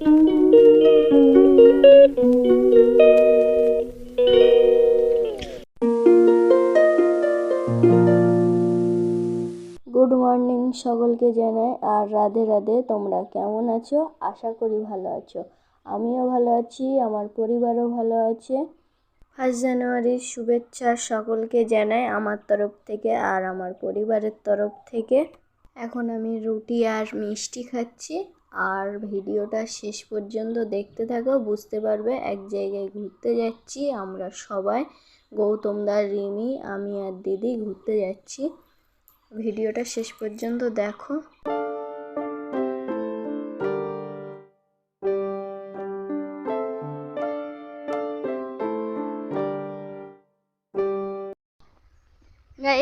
Good morning সকলকে জানাই আর রাধে রাধে, তোমরা কেমন আছো? আশা করি ভালো আছো। আমিও ভালো আছি, আমার পরিবারও ভালো আছে। ফার্স্ট জানুয়ারির শুভেচ্ছা সকলকে জানাই আমার তরফ থেকে আর আমার পরিবারের তরফ থেকে। এখন আমি রুটি আর মিষ্টি খাচ্ছি। আর ভিডিওটা শেষ পর্যন্ত দেখতে থাকো, বুঝতে পারবে এক জায়গায় ঘুরতে যাচ্ছি, আমরা সবাই, গৌতম দা, রিমি, আমি আর দিদি ঘুরতে যাচ্ছি। ভিডিওটা শেষ পর্যন্ত দেখো।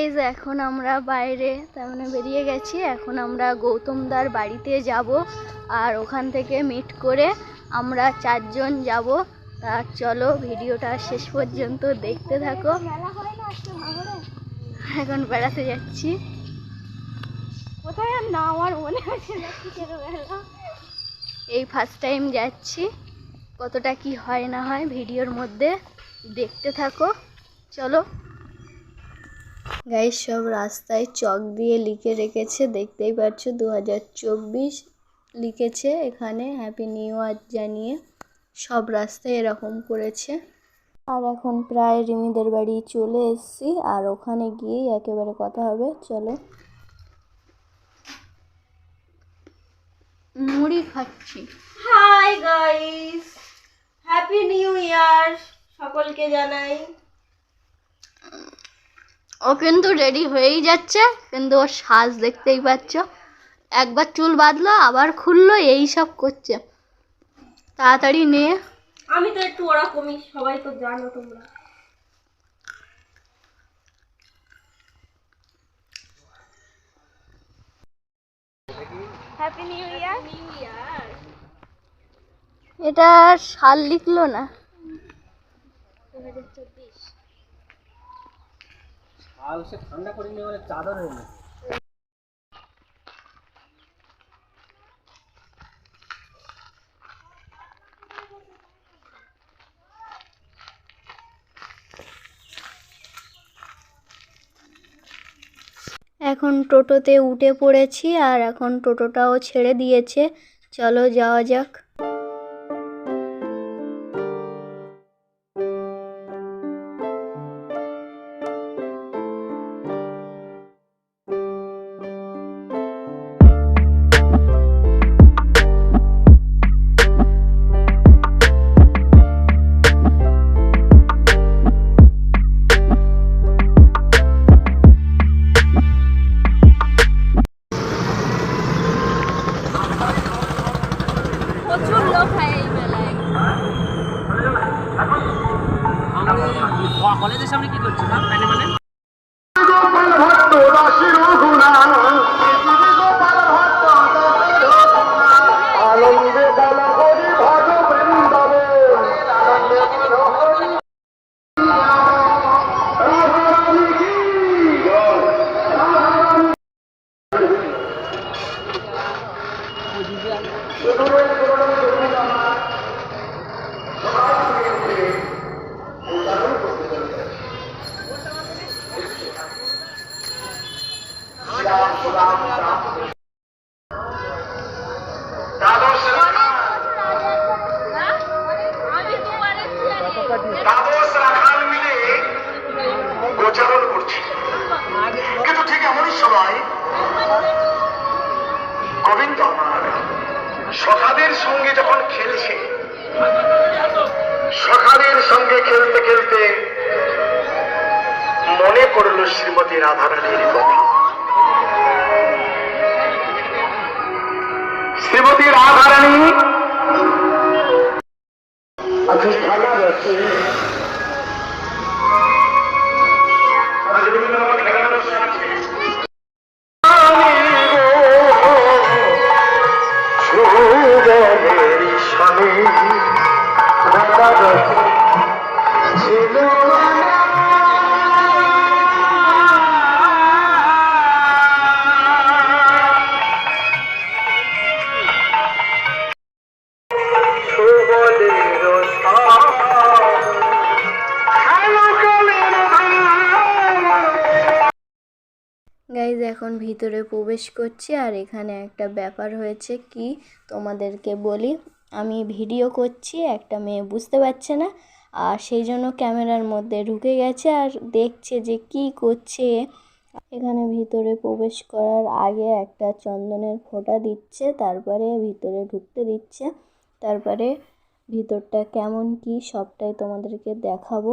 গাইজ এখন আমরা বাইরে তার মানে বেরিয়ে গেছি। এখন আমরা গৌতমদার বাড়িতে যাব আর ওখান থেকে মিট করে আমরা চারজন যাব। তা চলো ভিডিওটা শেষ পর্যন্ত দেখতে থাকো। এখন বেড়াতে যাচ্ছি। কোথায় আর না আমার মনে আছে এই ফার্স্ট টাইম যাচ্ছি। কতটা কি হয় না হয় ভিডিওর মধ্যে দেখতে থাকো। চলো। গাইস, সব রাস্তায় চক দিয়ে লিখে রেখেছে। দেখতেই পাচ্ছ দু হাজার চব্বিশ লিখেছে এখানে। হ্যাপি নিউ ইয়ার জানিয়ে সব রাস্তায় এরকম করেছে। আর এখন প্রায় রিমিদের বাড়ি চলে এসেছি, আর ওখানে গিয়েই একেবারে কথা হবে। চলো। মুড়ি খাচ্ছি। Hi guys happy new year সকলকে জানাই। ও কিন্তু রেডি হয়েই যাচ্ছে কিন্তু ওর সাজ দেখতেই পাচ্ছ। একবার চুল বাঁধলো আবার খুললো এই সব করছে। তাড়াতাড়ি নিয়ে আমি তো একটু ওরকমই সবাই তো জানো তোমরা। হ্যাপি নিউ ইয়ার এটা সাল লিখলো না। আর সে ঠান্ডা করে নিয়ে চাদর হয়ে এখন টোটোতে উঠে পড়েছি আর এখন টোটোটাও ছেড়ে দিয়েছে। চলো যাওয়া যাক। সে সখাদের সঙ্গে যখন খেলছে, সকালের সঙ্গে খেলতে খেলতে মনে পড়ল শ্রীমতী রাধারানীর কথা। শ্রীমতী রাধারানী আচ্ছা এখন ভিতরে প্রবেশ করছি আর এখানে একটা ব্যাপার হয়েছে কি তোমাদেরকে বলি। আমি ভিডিও করছি, একটা মেয়ে বুঝতে পারছে না আর সেই জন্য ক্যামেরার মধ্যে ঢুকে গেছে আর দেখছে যে কি করছে। এখানে ভিতরে প্রবেশ করার আগে একটা চন্দনের ফোঁটা দিচ্ছে, তারপরে ভিতরে ঢুকতে দিচ্ছে, তারপরে ভিতরটা কেমন কি সবটাই তোমাদেরকে দেখাবো।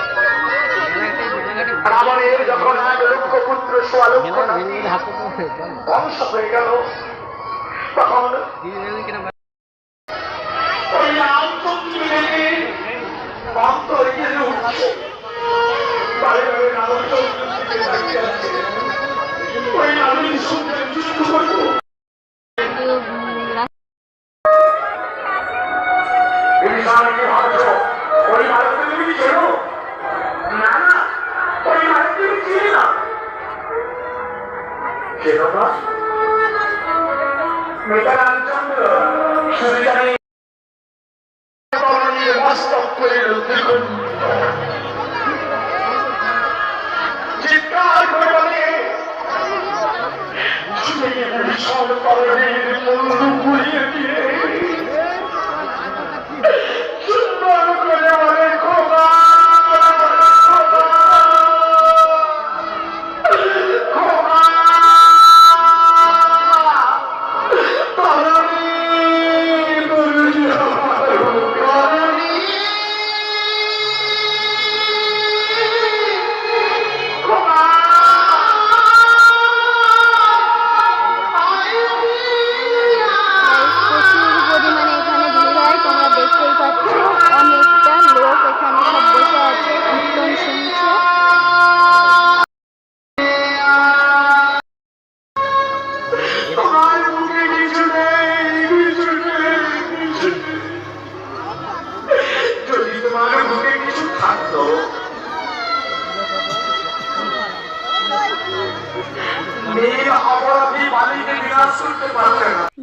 রাবণের যখন এক লক্ষ পুত্র সোয়া লক্ষ ধ্বংস হয়ে গেল। তখন ওই রামচন্দ্রের অন্তর জেনে উঠছে ভীষণ তরণীর মূল ঘুরিয়ে দিয়ে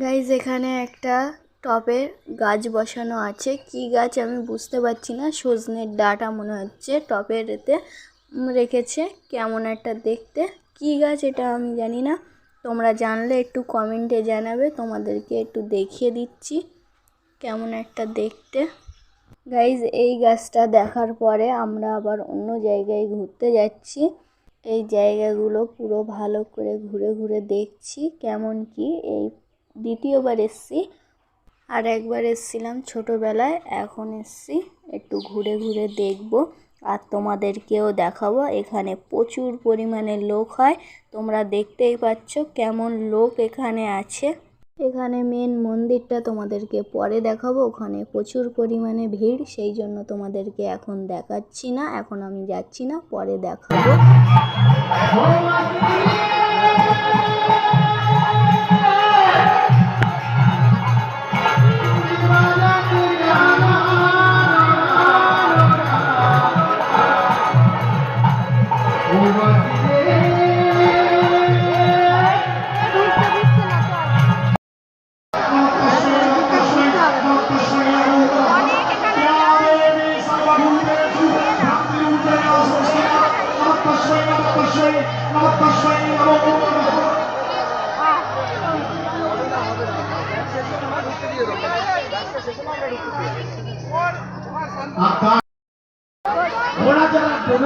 গাইজ এখানে একটা টবে গাছ বসানো আছে। কি গাছ আমি বুঝতে পারছি না। সজনের ডাটা মনে হচ্ছে। টবের এতে রেখেছে কেমন একটা দেখতে। কি গাছ এটা আমি জানি না। তোমরা জানলে একটু কমেন্টে জানাবে। তোমাদেরকে একটু দেখিয়ে দিচ্ছি কেমন একটা দেখতে। গাইজ এই গাছটা দেখার পরে আমরা আবার অন্য জায়গায় ঘুরতে যাচ্ছি। এই জায়গাগুলো পুরো ভালো করে ঘুরে ঘুরে দেখছি কেমন কি। এই দ্বিতীয়বার এসছি। আর একবার এসছিলাম ছোটোবেলায়, এখন এসছি একটু ঘুরে ঘুরে দেখব আর তোমাদেরকেও দেখাবো। এখানে প্রচুর পরিমাণে লোক হয়, তোমরা দেখতেই পাচ্ছ কেমন লোক এখানে আছে। এখানে মেন মন্দিরটা তোমাদেরকে পরে দেখাবো। ওখানে প্রচুর পরিমাণে ভিড়, সেই জন্য তোমাদেরকে এখন দেখাচ্ছি না, এখন আমি যাচ্ছি না, পরে দেখাবো।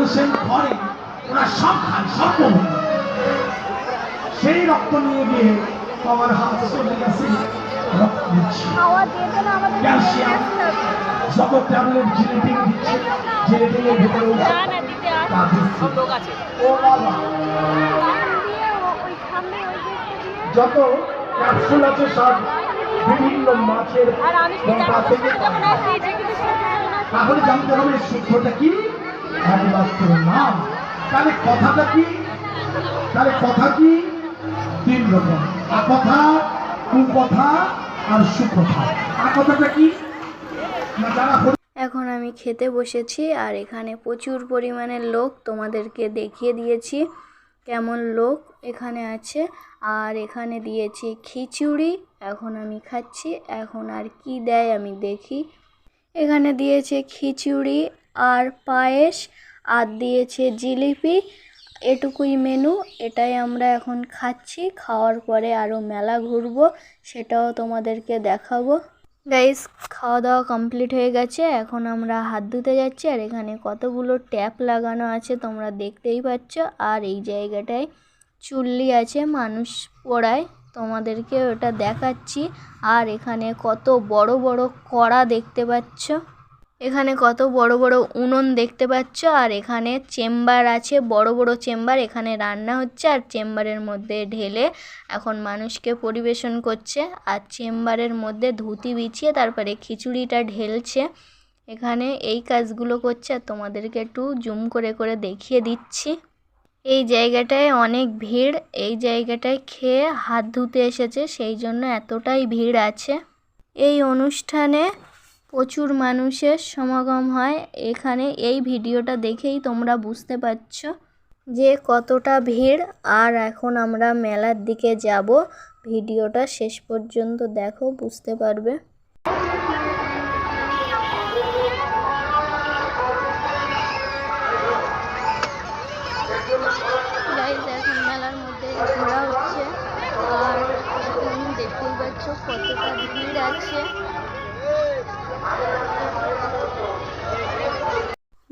ডোনেশন করে ওরা সব খায় সব সেই রক্ত নিয়ে গিয়ে আমার হাত চলে গেছে রক্ত দিচ্ছে। ক্যালসিয়াম যত ট্যাবলেট দিচ্ছে ভেতরে। ও বাবা। যত ক্যাপসুল আছে সব বিভিন্ন মাছের। তাহলে জানতে হবে সূত্রটা কি? এখন আমি খেতে বসেছি আর এখানে প্রচুর পরিমাণে লোক তোমাদেরকে দেখিয়ে দিয়েছি কেমন লোক এখানে আছে। আর এখানে দিয়েছি খিচুড়ি, এখন আমি খাচ্ছি। এখন আর কি দেয় আমি দেখি। এখানে দিয়েছে খিচুড়ি আর পায়েস আর দিয়েছে জিলিপি। এটুকুই মেনু, এটাই আমরা এখন খাচ্ছি। খাওয়ার পরে আরও মেলা ঘুরবো, সেটাও তোমাদেরকে দেখাবো। গাইস খাওয়া দাওয়া কমপ্লিট হয়ে গেছে। এখন আমরা হাত ধুতে যাচ্ছি, আর এখানে কতগুলো ট্যাপ লাগানো আছে তোমরা দেখতেই পাচ্ছ। আর এই জায়গাটায় চুল্লি আছে মানুষ পোড়ায় তোমাদেরকে ওটা দেখাচ্ছি। আর এখানে কত বড় বড় কড়া দেখতে পাচ্ছ। এখানে কত বড় বড় উনুন দেখতে পাচ্ছ, আর এখানে চেম্বার আছে, বড় বড় চেম্বার। এখানে রান্না হচ্ছে, আর চেম্বারের মধ্যে ঢেলে এখন মানুষকে পরিবেশন করছে। আর চেম্বারের মধ্যে ধুতি বিছিয়ে তারপরে খিচুড়িটা ঢেলছে। এখানে এই কাজগুলো করছে, আর তোমাদেরকে একটু জুম করে করে দেখিয়ে দিচ্ছি। এই জায়গাটায় অনেক ভিড়, এই জায়গাটায় খেয়ে হাত ধুতে এসেছে, সেই জন্য এতটাই ভিড় আছে। এই অনুষ্ঠানে প্রচুর মানুষের সমাগম হয়। এখানে এই ভিডিওটা দেখেই তোমরা বুঝতে পারছ যে কতটা ভিড়। আর এখন আমরা মেলার দিকে যাব। ভিডিওটা শেষ পর্যন্ত দেখো, বুঝতে পারবে।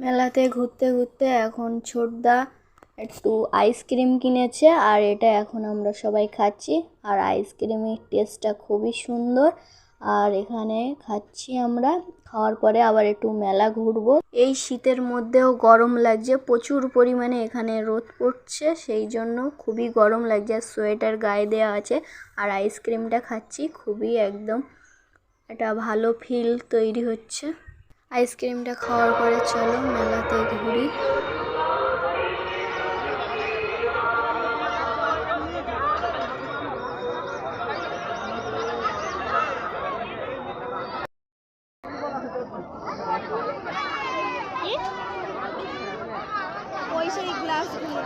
মেলাতে ঘুরতে ঘুরতে এখন ছোটদা একটু আইসক্রিম কিনেছে আর এটা এখন আমরা সবাই খাচ্ছি। আর আইসক্রিমের টেস্টটা খুবই সুন্দর। আর এখানে খাচ্ছি আমরা। খাওয়ার পরে আবার একটু মেলা ঘুরবো। এই শীতের মধ্যেও গরম লাগছে। প্রচুর পরিমাণে এখানে রোদ পড়ছে। সেই জন্য খুবই গরম লাগছে। আর সোয়েটার গায়ে দেওয়া আছে। আর আইসক্রিমটা খাচ্ছি। খুবই একদম একটা ভালো ফিল তৈরি হচ্ছে। আইসক্রিমটা খাওয়ার পরে চলো মেলাতে ঘুরি ওই সেই গ্লাসগুলো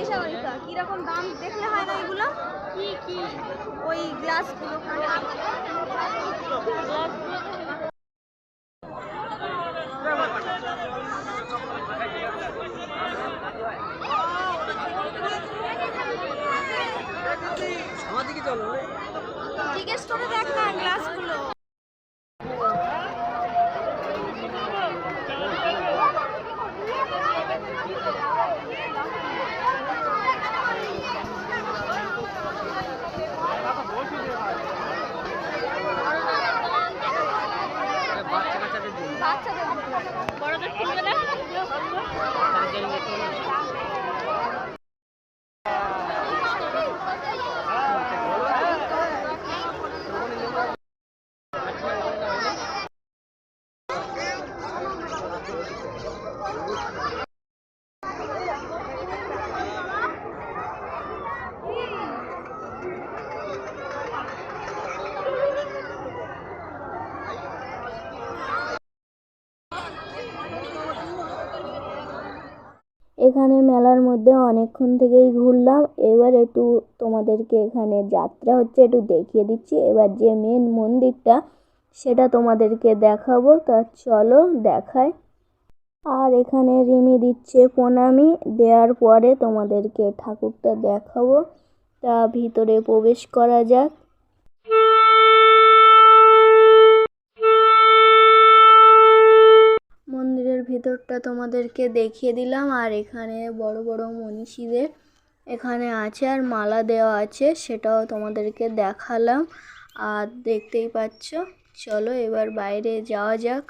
এসব কীরকম দাম দেখলে হয় না এগুলো কি কি ওই গ্লাসগুলো আমাদিকে চলো জিজ্ঞেস করে দেখ না গ্লাসগুলো এখানে মেলার মধ্যে অনেকক্ষণ থেকেই ঘুরলাম। এবার একটু তোমাদেরকে এখানে যাত্রা হচ্ছে, একটু দেখিয়ে দিচ্ছি। এবার যে মেন মন্দিরটা, সেটা তোমাদেরকে দেখাবো। তা চলো দেখায় আর এখানে রিমি দিচ্ছে প্রণামি। দেওয়ার পরে তোমাদেরকে ঠাকুরটা দেখাবো। তা ভিতরে প্রবেশ করা যাক। মন্দিরের তোমাদেরকে দেখিয়ে দিলাম, আর এখানে বড় বড় মনীষীদের এখানে আছে, আর মালা দেওয়া আছে, সেটাও তোমাদেরকে দেখালাম। আর দেখতেই পাচ্ছ, চলো এবার বাইরে যাওয়া যাক।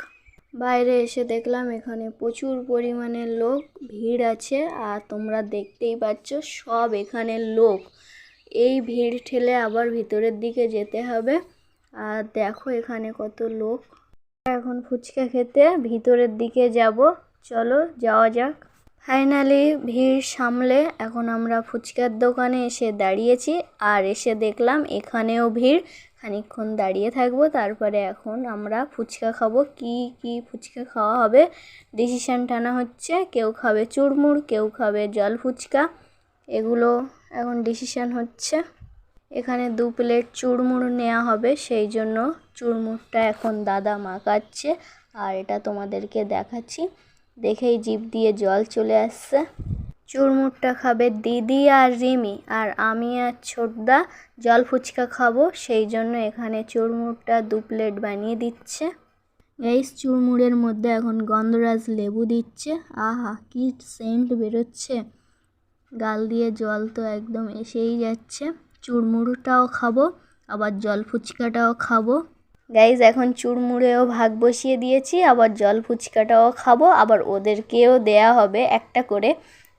বাইরে এসে দেখলাম এখানে প্রচুর পরিমাণে লোক, ভিড় আছে, আর তোমরা দেখতেই পাচ্ছ সব এখানে লোক। এই ভিড় ঠেলে আবার ভিতরের দিকে যেতে হবে। আর দেখো এখানে কত লোক। এখন ফুচকা খেতে ভিতরের দিকে যাব। চলো যাওয়া যাক। ফাইনালি ভিড় সামলে এখন আমরা ফুচকার দোকানে এসে দাঁড়িয়েছি আর এসে দেখলাম এখানেও ভিড়। খানিকক্ষণ দাঁড়িয়ে থাকব, তারপরে এখন আমরা ফুচকা খাব। কি কি ফুচকা খাওয়া হবে? ডিসিশান টানা হচ্ছে, কেউ খাবে চুড়মুড় কেউ খাবে জল ফুচকা। এগুলো এখন ডিসিশান হচ্ছে। এখানে দু প্লেট চুড়মুড় নেওয়া হবে, সেই জন্য চুড়মুড়টা এখন দাদা মাখাচ্ছে। আর এটা তোমাদেরকে দেখাচ্ছি। দেখেই জিভ দিয়ে জল চলে আসছে। চুড়মুড়টা খাবে দিদি আর রিমি আর আমি আর ছোটদা জল ফুচকা খাব, সেই জন্য এখানে চুড়মুড়টা দু প্লেট বানিয়ে দিচ্ছে। এই চুরমুড়ের মধ্যে এখন গন্ধরাজ লেবু দিচ্ছে। আহা, কি সেন্ট বেরোচ্ছে। গাল দিয়ে জল তো একদম এসেই যাচ্ছে। চুরমুড়টাও খাব, আবার জল ফুচকাটাও খাব। গাইজ এখন চুড়মুড়েও ভাগ বসিয়ে দিয়েছি, আবার জল ফুচকাটাও খাব, আবার ওদেরকেও দেয়া হবে একটা করে,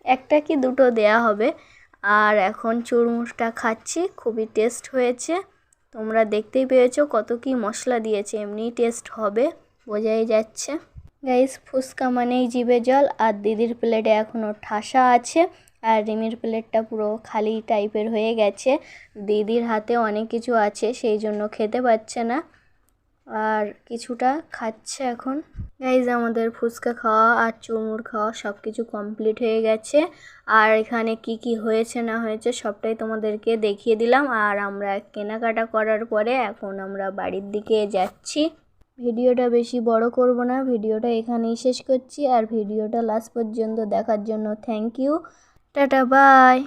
একটা কি দুটো দেয়া হবে। আর এখন চুড়মুড়টা খাচ্ছি, খুবই টেস্ট হয়েছে। তোমরা দেখতেই পেয়েছ কত কি মশলা দিয়েছে এমনি টেস্ট হবে, বোঝাই যাচ্ছে। গাইস ফুচকা মানেই জিভে জল, আর দিদির প্লেটে এখনও ঠাসা আছে, আর রিমির প্লেটটা পুরো খালি টাইপের হয়ে গেছে। দিদির হাতে অনেক কিছু আছে, সেই জন্য খেতে পাচ্ছে না। আর কিছুটা খাচ্ছে এখন। গাইজ আমাদের ফুচকা খাওয়া আর চুরমুর খাওয়া সব কিছু কমপ্লিট হয়ে গেছে। আর এখানে কি কি হয়েছে না হয়েছে সবটাই তোমাদেরকে দেখিয়ে দিলাম। আর আমরা কেনাকাটা করার পরে এখন আমরা বাড়ির দিকে যাচ্ছি। ভিডিওটা বেশি বড় করব না, ভিডিওটা এখানেই শেষ করছি। আর ভিডিওটা লাস্ট পর্যন্ত দেখার জন্য থ্যাংক ইউ টাটা বাই